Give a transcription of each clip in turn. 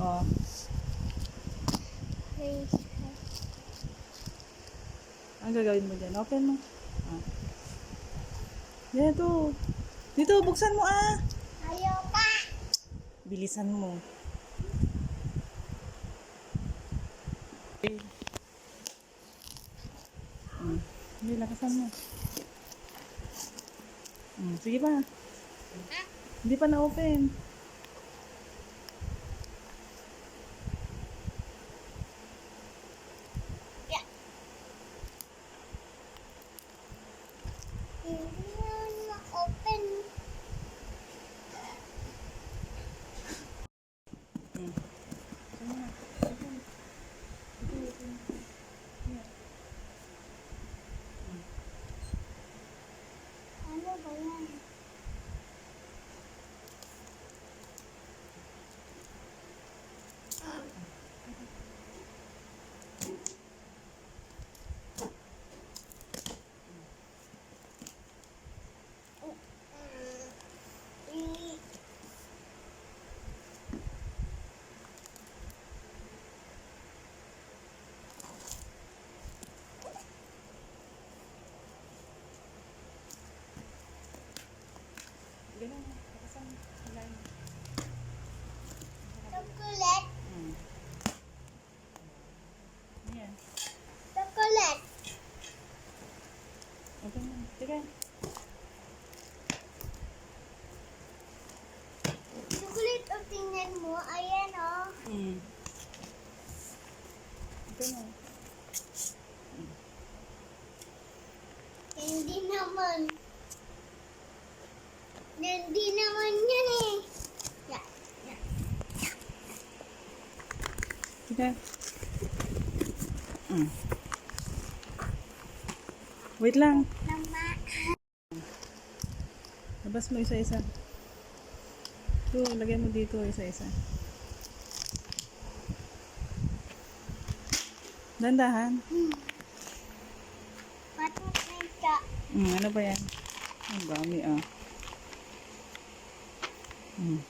Oh. Ang gagawin mo dyan? Open mo. Dito. Dito, buksan mo ah. Ayaw pa. Bilisan mo. Okay. Hmm. Hindi, lakasan mo. Hmm. Sige pa. Hindi pa na-open. Hindi na na-open. Ano ba yan? Mm. Ganun. Lakasan mo. Hilahin mo. Chocolate. Hmm. Ayan. Chocolate. Mo. Sige. Chocolate o tingnan mo. Ayan o. Hmm. Open mo. Hindi naman. Hindi naman yan eh. Yeah. Yeah. Sige. Hmm. Wait lang. Labas mo isa-isa. Ito, lagay mo dito isa-isa. Dandahan. Matutinta. Hmm, ano ba yan? Ang dami ah. Hmm.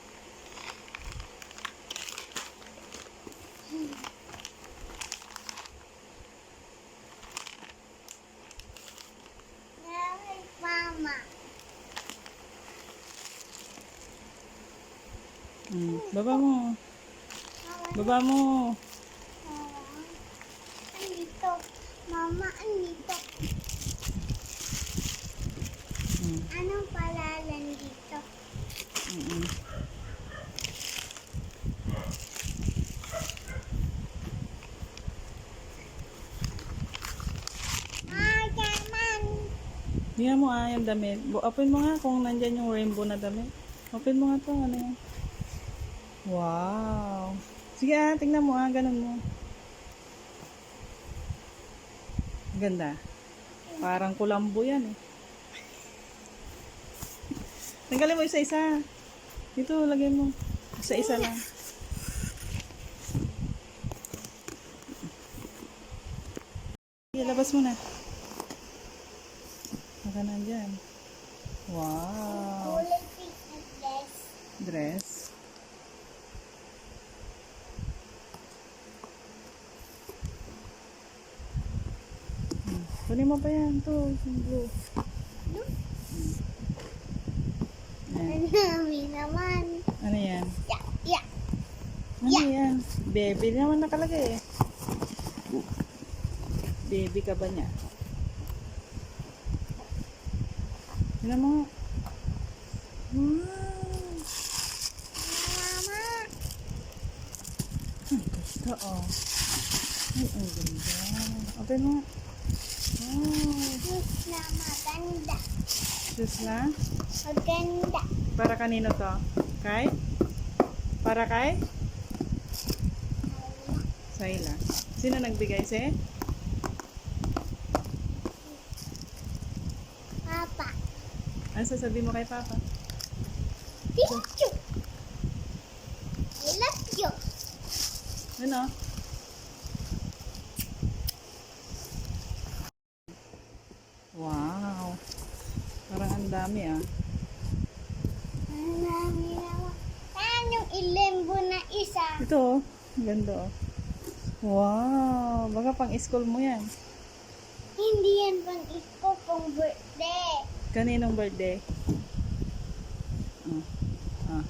Mary, Mama. Hmm. Baba mo. Baba mo. Andito. Mama, andito. Hmm. Anong palalan dito? Ah, yaman. Tingnan mo ah, yung damit. Open mo nga kung nandyan yung rainbow na damit. Open mo nga to, ano yan. Wow. Sige ah, tingnan mo ah, ganun mo. Ganda. Parang kulambo yan eh. Tanggalin mo isa-isa. Dito, lagay mo. Isa-isa lang. Sige, labas mo na. Baka nandyan. Wow. Dress. Dress. Hmm. Kunin mo pa yan. to yung blue. Dami naman. Ano yan? Yeah, yeah. Ano yan? Baby naman nakalagay eh. Baby ka ba niya? Tignan mo. Wow. Mama. Ang ganda oh. Ay, ang ganda. Open mo. Shoes na maganda. Shoes na. Maganda. Para kanino to? Kay? Para kay? Sayla. Sino nagbigay si? Ano sasabihin mo kay Papa? Thank you. I love you. Ano? Wow. Parang ang dami ah. Ang dami naman. Saan yung ilembo na isa? Ito oh. Ganda oh. Wow. Baka pang school mo yan. Hindi yan pang isko pang birthday. Kaninong birthday? Ah. Ah.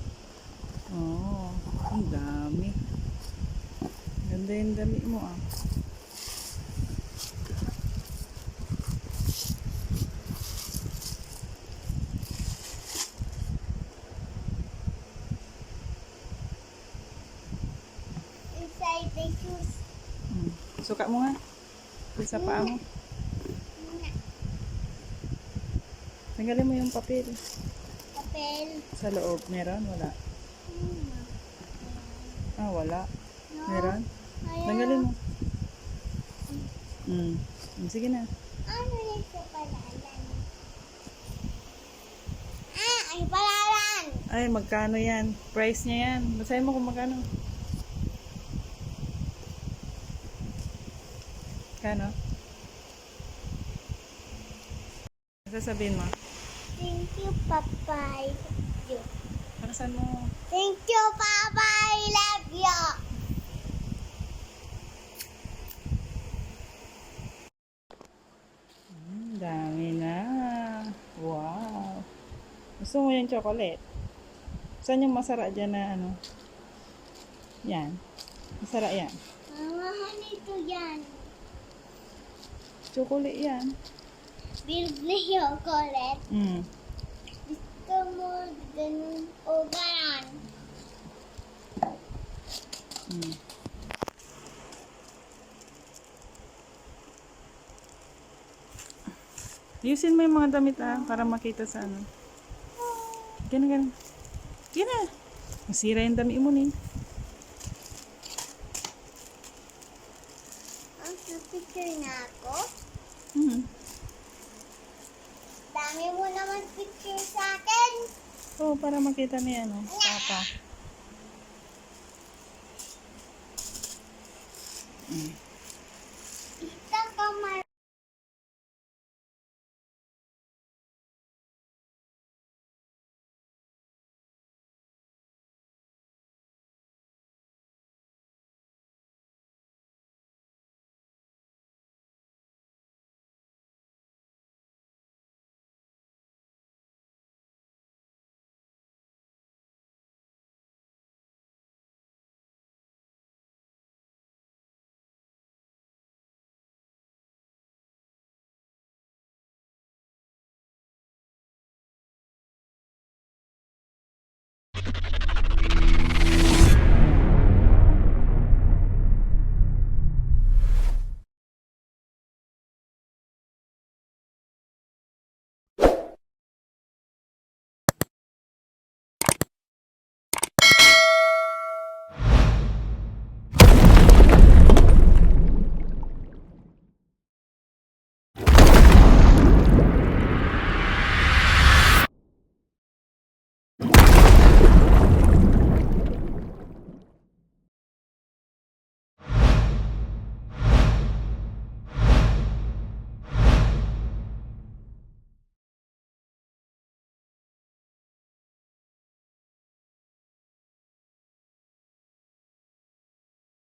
Oh. Ang dami. Ganda yung dami mo ah. Suka mo nga. Sa paa mo. Tanggalin mo yung papel. Papel. Sa loob. Meron? Wala. Ah, wala. Meron? Tanggalin mo. Hmm. Hmm, Sige na. Ano yung sa palalan? Ah, ay palalan! Ay, magkano yan? Price niya yan. Basahin mo kung magkano. Kano? Sasabihin mo. Thank you, Papa. I love you. Para saan mo? Thank you, Papa. I love you. Hmm, dami na. Wow. Gusto mo yung chocolate? Saan yung masarap dyan na ano? Yan. Masarap yan. Mamahan ito yan. Chocolate yan. Na chocolate. Mm. Gusto mo ganun o ganon. Mm. Ayusin mo yung mga damit ah, para makita sa ano. Ganun, ganun. Ganun. Masira yung damit mo nin. Ang picture na ako. Hmm. Dami mo naman picture sa akin. Oo, para makita ni ano, papa. Mm.